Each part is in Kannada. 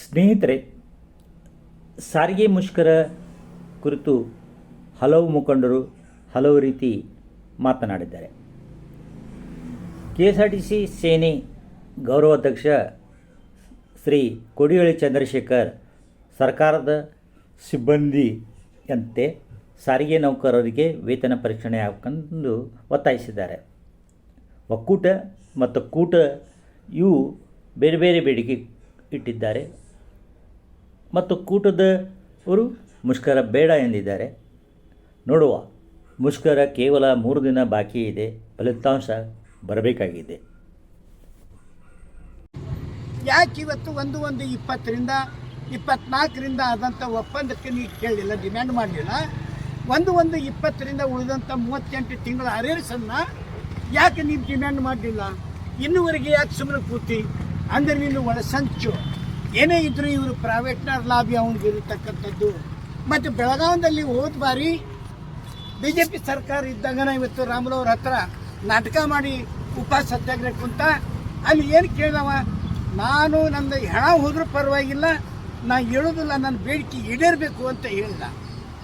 ಸ್ನೇಹಿತರೆ, ಸಾರಿಗೆ ಮುಷ್ಕರ ಕುರಿತು ಹಲವು ಮುಖಂಡರು ಹಲವು ರೀತಿ ಮಾತನಾಡಿದ್ದಾರೆ. K S R T C ಸೇನೆ ಗೌರವಾಧ್ಯಕ್ಷ ಶ್ರೀ ಕೊಡಿಯಳಿ ಚಂದ್ರಶೇಖರ್ ಸರ್ಕಾರದ ಸಿಬ್ಬಂದಿಯಂತೆ ಸಾರಿಗೆ ನೌಕರರಿಗೆ ವೇತನ ಪರೀಕ್ಷಣೆ ಹಾಕಂದು ಒತ್ತಾಯಿಸಿದ್ದಾರೆ. ಒಕ್ಕೂಟ ಮತ್ತು ಕೂಟ ಇವು ಬೇರೆ ಬೇರೆ ಬೇಡಿಕೆ ಇಟ್ಟಿದ್ದಾರೆ. ಮತ್ತು ಕೂಟದವರು ಮುಷ್ಕರ ಬೇಡ ಎಂದಿದ್ದಾರೆ. ನೋಡುವ, ಮುಷ್ಕರ ಕೇವಲ ಮೂರು ದಿನ ಬಾಕಿ ಇದೆ, ಫಲಿತಾಂಶ ಬರಬೇಕಾಗಿದೆ. ಯಾಕೆ ಇವತ್ತು ಒಂದು ಒಂದು ಇಪ್ಪತ್ತರಿಂದ ಇಪ್ಪತ್ನಾಲ್ಕರಿಂದ ಆದಂಥ ಒಪ್ಪಂದಕ್ಕೆ ನೀವು ಕೇಳಲಿಲ್ಲ ಡಿಮ್ಯಾಂಡ್ ಮಾಡಲಿಲ್ಲ? ಒಂದು ಒಂದು ಇಪ್ಪತ್ತರಿಂದ ಉಳಿದಂಥ ಮೂವತ್ತೆಂಟು ತಿಂಗಳ ಅರೇರ್ಸನ್ನು ಯಾಕೆ ನೀವು ಡಿಮ್ಯಾಂಡ್ ಮಾಡಲಿಲ್ಲ? ಇನ್ನುವರೆಗೆ ಯಾಕೆ ಸುಮ್ಮನೆ ಕೂತಿ? ಅಂದರೆ ನೀನು ಒಳಸಂಚು ಏನೇ ಇದ್ದರೂ ಇವರು ಪ್ರೈವೇಟ್ನರ್ ಲಾಬಿ ಅವನಿಗೆ ಇರತಕ್ಕಂಥದ್ದು. ಮತ್ತು ಬೆಳಗಾವದಲ್ಲಿ ಹೋದ ಬಾರಿ ಬಿ ಜೆ ಪಿ ಸರ್ಕಾರ ಇದ್ದಾಗನ ಇವತ್ತು ರಾಮುಲವ್ರ ಹತ್ರ ನಾಟಕ ಮಾಡಿ ಉಪವಾಸ ಸತ್ಯಾಗ್ರಹ ಕುಂತ ಅಲ್ಲಿ ಏನು ಕೇಳಿದವ? ನಾನು ನನ್ನ ಹೆಣ ಹೋದ್ರೂ ಪರವಾಗಿಲ್ಲ, ನಾ ಹೇಳೋದಿಲ್ಲ ನನ್ನ ಬೇಡಿಕೆ ಈಡೇರಬೇಕು ಅಂತ ಹೇಳ್ದ.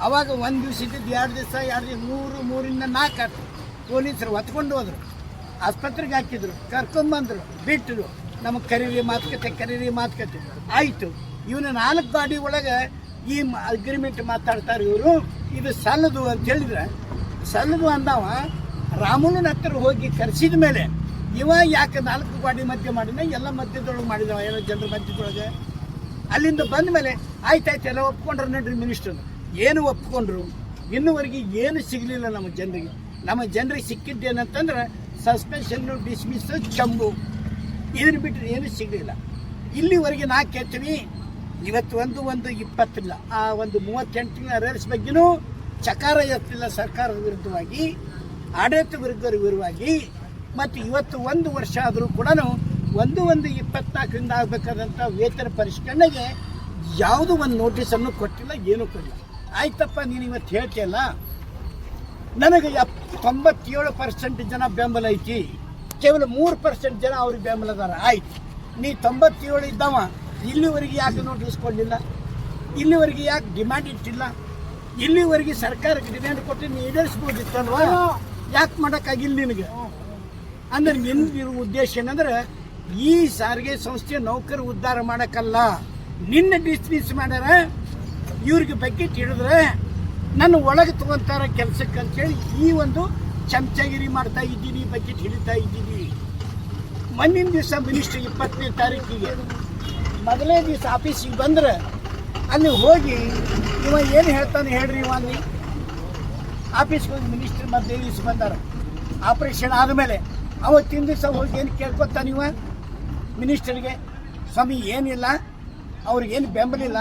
ಅವಾಗ ಒಂದು ದಿವಸ ಇದ್ದಿದ್ದು ಎರಡು ದಿವಸ ಎರಡು ದಿವಸ ಮೂರು, ಮೂರಿಂದ ನಾಲ್ಕು ಪೊಲೀಸರು ಹೊತ್ಕೊಂಡು ಹೋದರು. ಆಸ್ಪತ್ರೆಗೆ ಹಾಕಿದ್ರು, ಕರ್ಕೊಂಬಂದರು ಬಿಟ್ಟರು ನಮಗೆ ಕರೀರಿ ಮಾತುಕತೆ ಕರೀರಿ ಮಾತುಕತೆ ಆಯಿತು. ಇವನ ನಾಲ್ಕು ಗಾಡಿ ಒಳಗೆ ಈ ಅಗ್ರಿಮೆಂಟ್ ಮಾತಾಡ್ತಾರೆ ಇವರು. ಇದು ಸಲ್ಲದು ಅಂತ ಹೇಳಿದ್ರೆ ಸಲ್ಲದು ಅಂದವ ರಾಮನ ಹತ್ರ ಹೋಗಿ ಕರೆಸಿದ ಮೇಲೆ ಇವ ಯಾಕೆ ನಾಲ್ಕು ಗಾಡಿ ಮಧ್ಯ ಮಾಡಿದ ಎಲ್ಲ ಮಧ್ಯದೊಳಗೆ ಮಾಡಿದವ ಎಲ್ಲ ಜನರ ಮಧ್ಯದೊಳಗೆ. ಅಲ್ಲಿಂದ ಬಂದ ಮೇಲೆ ಆಯ್ತಾಯ್ತು, ಎಲ್ಲ ಒಪ್ಕೊಂಡ್ರು ನೋಡ್ರಿ ಮಿನಿಸ್ಟರ್ ಏನು ಒಪ್ಕೊಂಡ್ರು? ಇನ್ನುವರೆಗೆ ಏನು ಸಿಗಲಿಲ್ಲ ನಮ್ಮ ಜನರಿಗೆ. ನಮ್ಮ ಜನರಿಗೆ ಸಿಕ್ಕಿದ್ದೇನಂತಂದ್ರೆ ಸಸ್ಪೆನ್ಷನ್ನು ಡಿಸ್ಮಿಸ್ ಚಂಬು. ಇದನ್ನು ಬಿಟ್ಟರೆ ಏನು ಸಿಗಲಿಲ್ಲ. ಇಲ್ಲಿವರೆಗೆ ನಾ ಕೇಳ್ತೀನಿ, ಇವತ್ತು ಒಂದು ಒಂದು ಇಪ್ಪತ್ತಿಲ್ಲ, ಆ ಒಂದು ಮೂವತ್ತೆಂಟು ರೇಲ್ಸ್ ಬಗ್ಗೆನೂ ಚಕಾರ ಎತ್ತಿಲ್ಲ ಸರ್ಕಾರದ ವಿರುದ್ಧವಾಗಿ, ಆಡಳಿತ ವಿರುದ್ಧರ ವಿರುದ್ಧವಾಗಿ, ಮತ್ತು ಇವತ್ತು ಒಂದು ವರ್ಷ ಆದರೂ ಕೂಡ ಒಂದು ಒಂದು ಇಪ್ಪತ್ನಾಲ್ಕರಿಂದ ಆಗಬೇಕಾದಂಥ ವೇತನ ಪರಿಷ್ಕರಣೆಗೆ ಯಾವುದೂ ಒಂದು ನೋಟಿಸನ್ನು ಕೊಟ್ಟಿಲ್ಲ, ಏನೂ ಕೊಟ್ಟಿಲ್ಲ. ಆಯ್ತಪ್ಪ, ನೀನು ಇವತ್ತು ಹೇಳ್ತೀಯಲ್ಲ? ನನಗೆ ಎಪ್ ತೊಂಬತ್ತೇಳು ಪರ್ಸೆಂಟ್ ಜನ ಬೆಂಬಲ ಐತಿ. ಕೇವಲ ಮೂರು ಪರ್ಸೆಂಟ್ ಜನ ಅವ್ರಿಗೆ ಬೆಂಬಲದಾರ ಆಯ್ತು. ನೀ ತೊಂಬತ್ತೇಳು ಇದ್ದಾವ ಇಲ್ಲಿವರೆಗೆ ಯಾಕೆ ನೋಟಿಸ್ ಕೊಡಲಿಲ್ಲ? ಇಲ್ಲಿವರೆಗೆ ಯಾಕೆ ಡಿಮ್ಯಾಂಡ್ ಇಟ್ಟಿಲ್ಲ? ಇಲ್ಲಿವರೆಗೆ ಸರ್ಕಾರಕ್ಕೆ ಡಿಮ್ಯಾಂಡ್ ಕೊಟ್ಟು ನೀ ಈಡೇರಿಸ್ಬೋದಿತ್ತಲ್ವಾ ಯಾಕೆ ಮಾಡೋಕ್ಕಾಗಿಲ್ಲ ನಿನಗೆ? ಅಂದ್ರೆ ನಿನ್ನ ಉದ್ದೇಶ ಏನಂದ್ರೆ ಈ ಸಾರಿಗೆ ಸಂಸ್ಥೆ ನೌಕರ ಉದ್ಧಾರ ಮಾಡೋಕ್ಕಲ್ಲ. ನಿನ್ನ ಡಿಸ್ಮಿಸ್ ಮಾಡ್ಯಾರ ಇವ್ರಿಗೆ ಬಗ್ಗೆ ಹಿಡಿದ್ರೆ ನನ್ನ ಒಳಗೆ ತಗೊಂತಾರ ಕೆಲಸಕ್ಕೆ ಅಂತೇಳಿ ಈ ಒಂದು ಚಮಚಗಿರಿ ಮಾಡ್ತಾ ಇದ್ದೀನಿ, ಬಕೆಟ್ ಹಿಡಿತಾ ಇದ್ದೀನಿ. ಮಣ್ಣಿನ ದಿವಸ ಮಿನಿಸ್ಟರ್ ಇಪ್ಪತ್ತನೇ ತಾರೀಕಿಗೆ ಮೊದಲನೇ ದಿವಸ ಆಫೀಸಿಗೆ ಬಂದ್ರೆ ಅಲ್ಲಿ ಹೋಗಿ ಇವ ಏನು ಹೇಳ್ತಾನೆ ಹೇಳ್ರಿ ಇವ ಅಲ್ಲಿ ಆಫೀಸ್ಗೆ ಹೋಗಿ ಮಿನಿಸ್ಟರ್ ಮತ್ತೆ ದಿವಸ ಬಂದಾರ. ಆಪರೇಷನ್ ಆದಮೇಲೆ ಅವತ್ತಿನ ದಿವಸ ಹೋಗಿ ಏನು ಕೇಳ್ಕೊತಾನೆ ಇವ? ಮಿನಿಸ್ಟರ್ಗೆ, ಸ್ವಾಮಿ, ಏನಿಲ್ಲ ಅವ್ರಿಗೇನು ಬೆಂಬಲ ಇಲ್ಲ.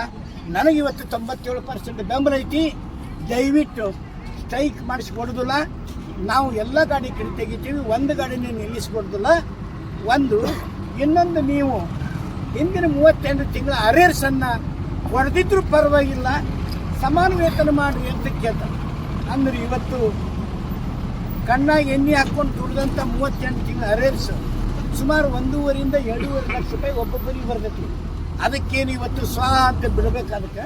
ನನಗೆ ಇವತ್ತು ತೊಂಬತ್ತೇಳು ಪರ್ಸೆಂಟ್ ಬೆಂಬಲ ಐತಿ. ದಯವಿಟ್ಟು ಸ್ಟ್ರೈಕ್ ಮಾಡಿಸ್ಕೊಡೋದಿಲ್ಲ ನಾವು ಎಲ್ಲ ಗಾಡಿ ಕಡೆ ತೆಗಿತೀವಿ, ಒಂದು ಗಾಡಿನೇ ನಿಲ್ಲಿಸ್ಕೊಡೋದಿಲ್ಲ. ಒಂದು, ಇನ್ನೊಂದು ನೀವು ಹಿಂದಿನ ಮೂವತ್ತೆಂಟು ತಿಂಗಳ ಅರೇರ್ಸನ್ನು ಹೊಡೆದಿದ್ರೂ ಪರವಾಗಿಲ್ಲ, ಸಮಾನ ವೇತನ ಮಾಡಿ ಅಂತ ಕೇಳ್ತಾರೆ. ಅಂದ್ರೆ ಇವತ್ತು ಕಣ್ಣಾಗಿ ಎಣ್ಣೆ ಹಾಕ್ಕೊಂಡು ದುಡ್ದಂಥ ಮೂವತ್ತೆಂಟು ತಿಂಗಳ ಅರೇರ್ಸ್ ಸುಮಾರು ಒಂದೂವರೆಯಿಂದ ಎರಡೂವರೆ ಲಕ್ಷ ರೂಪಾಯಿ ಒಬ್ಬೊಬ್ಬರಿಗೆ ಬರ್ತೈತಿ. ಅದಕ್ಕೇನು ಇವತ್ತು ಸ್ವಾಹ ಅಂತ ಬಿಡ್ಬೇಕು ಅದಕ್ಕೆ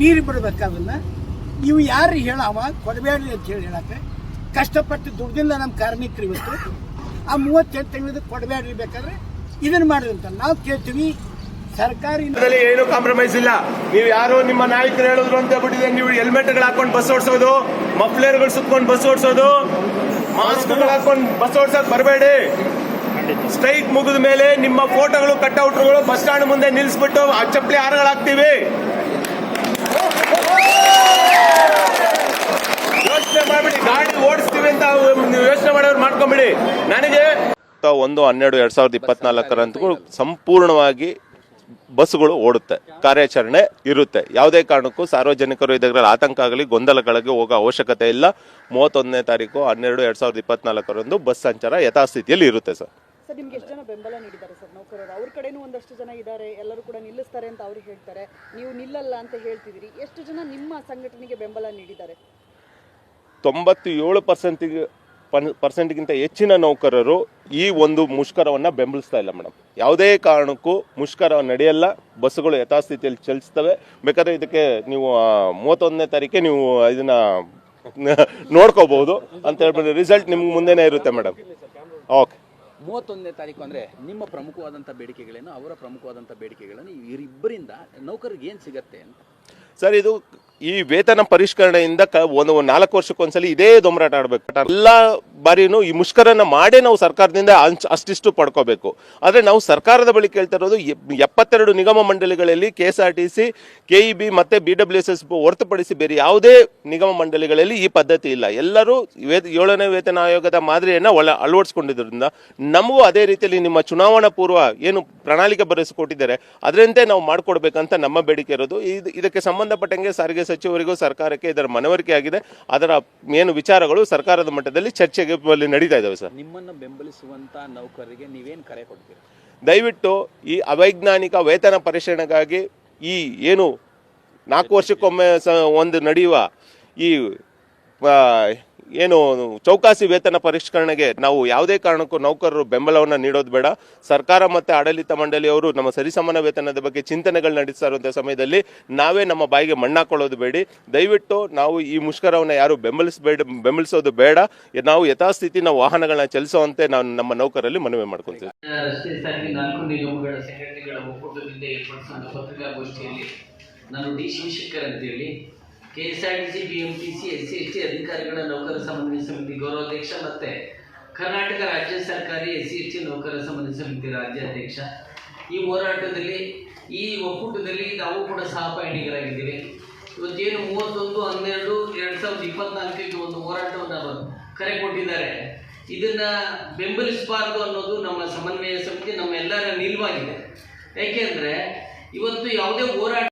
ನೀರು ಬಿಡ್ಬೇಕು ನೀವು ಇವು ಯಾರು ಹೇಳವ ಕೊಡಬೇಡ್ರಿ ಅಂತ ಹೇಳಿ ಹೇಳಕ್ಕೆ. ಕಷ್ಟಪಟ್ಟು ದುಡ್ಡಿಂದ ನಮ್ಮ ಕಾರ್ಮಿಕರು ಇವತ್ತು ಆ ಮೂವತ್ತೆಂಟು ತಿಂಗಳದ ಕೊಡಬೇಡ್ರಿ ಬೇಕಾದ್ರೆ ಇದನ್ನು ಮಾಡಿರಿ ಅಂತ ನಾವು ಕೇಳ್ತೀವಿ. ಸರ್ಕಾರಿ ಏನು ಕಾಂಪ್ರಮೈಸ್ ಇಲ್ಲ. ನೀವು ಯಾರು ನಿಮ್ಮ ನಾಯಕರು ಹೇಳಿದ್ರು ಅಂತ ಬಿಟ್ಟಿದೆ ನೀವು ಹೆಲ್ಮೆಟ್ಗಳು ಹಾಕೊಂಡು ಬಸ್ ಓಡಿಸೋದು ಮಫ್ಲೇರ್ಗಳು ಸುತ್ಕೊಂಡು ಬಸ್ ಓಡಿಸೋದು, ಮಾಸ್ಕ್ಗಳು ಹಾಕೊಂಡು ಬಸ್ ಓಡಿಸೋದು ಬರಬೇಡಿ. ಸ್ಟ್ರೈಕ್ ಮುಗಿದ ಮೇಲೆ ನಿಮ್ಮ ಫೋಟೋಗಳು, ಕಟ್ಔಟ್ಗಳು ಬಸ್ ಸ್ಟ್ಯಾಂಡ್ ಮುಂದೆ ನಿಲ್ಲಿಸ್ಬಿಟ್ಟು ಚಪ್ಪಲಿ ಹಾರಗಳು ಹಾಕ್ತೀವಿ. ಯೋಚನೆ ಮಾಡ್ಬಿಡಿ, ಗಾಡಿ ಓಡಿಸ್ತೀವಿ ಅಂತ ನೀವು ಯೋಚನೆ ಮಾಡೋರು ಮಾಡ್ಕೊಂಬಿಡಿ. ನನಗೆ ಒಂದು ಹನ್ನೆರಡು ಎರಡ್ ಸಾವಿರದ ಇಪ್ಪತ್ನಾಲ್ಕರಂತೂ ಸಂಪೂರ್ಣವಾಗಿ ಬಸ್ಸುಗಳು ಓಡುತ್ತೆ ಕಾರ್ಯಾಚರಣೆ ಇರುತ್ತೆ. ಯಾವುದೇ ಕಾರಣಕ್ಕೂ ಸಾರ್ವಜನಿಕರು ಇದರಲ್ಲಿ ಆತಂಕ ಆಗಲಿ ಗೊಂದಲಗಳಿಗೆ ಹೋಗೋ ಅವಶ್ಯಕತೆ ಇಲ್ಲ. ಮೂವತ್ತೊಂದನೇ ತಾರೀಕು ಹನ್ನೆರಡು ಎರಡ್ ಸಾವಿರದ ಇಪ್ಪತ್ನಾಲ್ಕರಂದು ಬಸ್ ಸಂಚಾರ ಯಥಾಸ್ಥಿತಿಯಲ್ಲಿ ಇರುತ್ತೆ ಸರ್. ಸರ್ ನಿಮ್ಗೆ ಎಷ್ಟು ಜನ ಬೆಂಬಲ ನೀಡಿದ್ದಾರೆ ಸರ್ ನೌಕರರು? ಅವ್ರ ಕಡೆನೂ ಒಂದಷ್ಟು ಜನ ಇದ್ದಾರೆ ಎಲ್ಲರೂ ಕೂಡ ನಿಲ್ಲಿಸ್ತಾರೆ ಅಂತ ಅವ್ರು ಹೇಳ್ತಾರೆ. ನೀವು ನಿಲ್ಲಲ್ಲ ಅಂತ ಹೇಳ್ತಿದ್ದೀರಿ. ಎಷ್ಟು ಜನ ನಿಮ್ಮ ಸಂಘಟನೆಗೆ ಬೆಂಬಲ ನೀಡಿದ್ದಾರೆ? ತೊಂಬತ್ತು ಏಳು ಪರ್ಸೆಂಟಿಗೆ ಪರ್ಸೆಂಟ್ಗಿಂತ ಹೆಚ್ಚಿನ ನೌಕರರು ಈ ಒಂದು ಮುಷ್ಕರವನ್ನು ಬೆಂಬಲಿಸ್ತಾ ಇಲ್ಲ ಮೇಡಮ್. ಯಾವುದೇ ಕಾರಣಕ್ಕೂ ಮುಷ್ಕರ ನಡೆಯಲ್ಲ ಬಸ್ಸುಗಳು ಯಥಾಸ್ಥಿತಿಯಲ್ಲಿ ಚಲಿಸ್ತವೆ. ಬೇಕಾದ್ರೆ ಇದಕ್ಕೆ ನೀವು ಮೂವತ್ತೊಂದನೇ ತಾರೀಕೆ ನೀವು ಇದನ್ನ ನೋಡ್ಕೋಬಹುದು ಅಂತ ಹೇಳ್ಬಿಟ್ಟು ರಿಸಲ್ಟ್ ನಿಮ್ಗೆ ಮುಂದೆನೇ ಇರುತ್ತೆ ಮೇಡಮ್. ಓಕೆ ಮೂವತ್ತೊಂದನೇ ತಾರೀಕು ಅಂದರೆ ನಿಮ್ಮ ಪ್ರಮುಖವಾದಂಥ ಬೇಡಿಕೆಗಳೇನು? ಅವರ ಪ್ರಮುಖವಾದಂಥ ಬೇಡಿಕೆಗಳನ್ನು ಇವರಿಬ್ಬರಿಂದ ನೌಕರಿಗೆ ಏನು ಸಿಗತ್ತೆ ಅಂತ? ಸರ್ ಇದು ಈ ವೇತನ ಪರಿಷ್ಕರಣೆಯಿಂದ ಕ ಒಂದು ನಾಲ್ಕು ವರ್ಷಕ್ಕೊಂದ್ಸಲಿ ಇದೇ ದೊಂಬರಾಟ ಆಡಬೇಕು. ಎಲ್ಲ ಬಾರಿನೂ ಈ ಮುಷ್ಕರನ ಮಾಡೇ ನಾವು ಸರ್ಕಾರದಿಂದ ಅಂಚ್ ಅಷ್ಟಿಷ್ಟು ಪಡ್ಕೋಬೇಕು. ಆದರೆ ನಾವು ಸರ್ಕಾರದ ಬಳಿ ಕೇಳ್ತಾ ಇರೋದು ಎಪ್- ಎಪ್ಪತ್ತೆರಡು ನಿಗಮ ಮಂಡಳಿಗಳಲ್ಲಿ K S R T C K E B ಮತ್ತು ಬಿ ಡಬ್ಲ್ಯೂ ಎಸ್ ಎಸ್ ಹೊರತುಪಡಿಸಿ ಬೇರೆ ಯಾವುದೇ ನಿಗಮ ಮಂಡಳಿಗಳಲ್ಲಿ ಈ ಪದ್ಧತಿ ಇಲ್ಲ. ಎಲ್ಲರೂ ಏಳನೇ ವೇತನ ಆಯೋಗದ ಮಾದರಿಯನ್ನು ಒಳ, ಅಳವಡಿಸ್ಕೊಂಡಿದ್ದರಿಂದ ನಮಗೂ ಅದೇ ರೀತಿಯಲ್ಲಿ ನಿಮ್ಮ ಚುನಾವಣಾ ಪೂರ್ವ ಏನು ಪ್ರಣಾಳಿಕೆ ಬರೆಸಿಕೊಟ್ಟಿದ್ದಾರೆ, ಅದರಂತೆ ನಾವು ಮಾಡಿಕೊಡ್ಬೇಕಂತ ನಮ್ಮ ಬೇಡಿಕೆ ಇರೋದು. ಇದು, ಇದಕ್ಕೆ ಸಂಬಂಧಪಟ್ಟಂಗೆ ಸಾರಿಗೆ ಸಚಿವರಿಗೂ ಸರ್ಕಾರಕ್ಕೆ ಇದರ ಮನವರಿಕೆ ಆಗಿದೆ ಅದರ ಏನು ವಿಚಾರಗಳು ಸರ್ಕಾರದ ಮಟ್ಟದಲ್ಲಿ ಚರ್ಚೆಗೆ ಅಲ್ಲಿ ನಡೀತಾ ಇದ್ದಾವೆ ಸರ್. ನಿಮ್ಮನ್ನು ಬೆಂಬಲಿಸುವಂತ ನೌಕರರಿಗೆ ನೀವೇನು ಕರೆ ಕೊಡ್ತೀರಾ? ದಯವಿಟ್ಟು ಈ ಅವೈಜ್ಞಾನಿಕ ವೇತನ ಪರಿಶೀಲನೆಗಾಗಿ ಈ ಏನು ನಾಲ್ಕು ವರ್ಷಕ್ಕೊಮ್ಮೆ ಸ ಒಂದು ನಡೆಯುವ ಈ ಏನು ಚೌಕಾಸಿ ವೇತನ ಪರಿಷ್ಕರಣೆಗೆ ನಾವು ಯಾವುದೇ ಕಾರಣಕ್ಕೂ ನೌಕರರು ಬೆಂಬಲವನ್ನು ನೀಡೋದು ಬೇಡ. ಸರ್ಕಾರ ಮತ್ತು ಆಡಳಿತ ಮಂಡಳಿಯವರು ನಮ್ಮ ಸರಿಸಮಾನ ವೇತನದ ಬಗ್ಗೆ ಚಿಂತನೆಗಳು ನಡೆಸ್ತಾ ಇರುವಂಥ ಸಮಯದಲ್ಲಿ ನಾವೇ ನಮ್ಮ ಬಾಯಿಗೆ ಮಣ್ಣಾಕೊಳ್ಳೋದು ಬೇಡಿ. ದಯವಿಟ್ಟು ನಾವು ಈ ಮುಷ್ಕರವನ್ನು ಯಾರು ಬೆಂಬಲಿಸಬೇಡ, ಬೆಂಬಲಿಸೋದು ಬೇಡ. ನಾವು ಯಥಾಸ್ಥಿತಿ ನಾವು ವಾಹನಗಳನ್ನ ಚಲಿಸುವಂತೆ ನಾವು ನಮ್ಮ ನೌಕರಲ್ಲಿ ಮನವಿ ನಾನು ಅಂತೇಳಿ K S R T C B M T C S C S T ಅಧಿಕಾರಿಗಳ ನೌಕರ ಸಂಬಂಧಿ ಸಮಿತಿ ಗೌರವಾಧ್ಯಕ್ಷ ಮತ್ತೆ ಕರ್ನಾಟಕ ರಾಜ್ಯ ಸರ್ಕಾರಿ ಎಸ್ ಸಿ ಎಸ್ ಟಿ ನೌಕರ ಸಂಬಂಧಿ ಸಮಿತಿ ರಾಜ್ಯಾಧ್ಯಕ್ಷ. ಈ ಹೋರಾಟದಲ್ಲಿ, ಈ ಒಕ್ಕೂಟದಲ್ಲಿ ನಾವು ಕೂಡ ಸಹಪಯಣಿಗರಾಗಿದ್ದೀವಿ ಇವತ್ತೇನು ಮೂವತ್ತೊಂದು, ಹನ್ನೆರಡು, ಎರಡು ಸಾವಿರದ ಇಪ್ಪತ್ನಾಲ್ಕಕ್ಕೆ ಒಂದು ಹೋರಾಟವನ್ನು ಕರೆ ಕೊಟ್ಟಿದ್ದಾರೆ. ಇದನ್ನ ಬೆಂಬಲಿಸಬಾರ್ದು ಅನ್ನೋದು ನಮ್ಮ ಸಮನ್ವಯ ಸಮಿತಿ ನಮ್ಮೆಲ್ಲರ ನಿಲುವಾಗಿದೆ. ಯಾಕೆಂದ್ರೆ, ಇವತ್ತು ಯಾವುದೇ ಹೋರಾಟ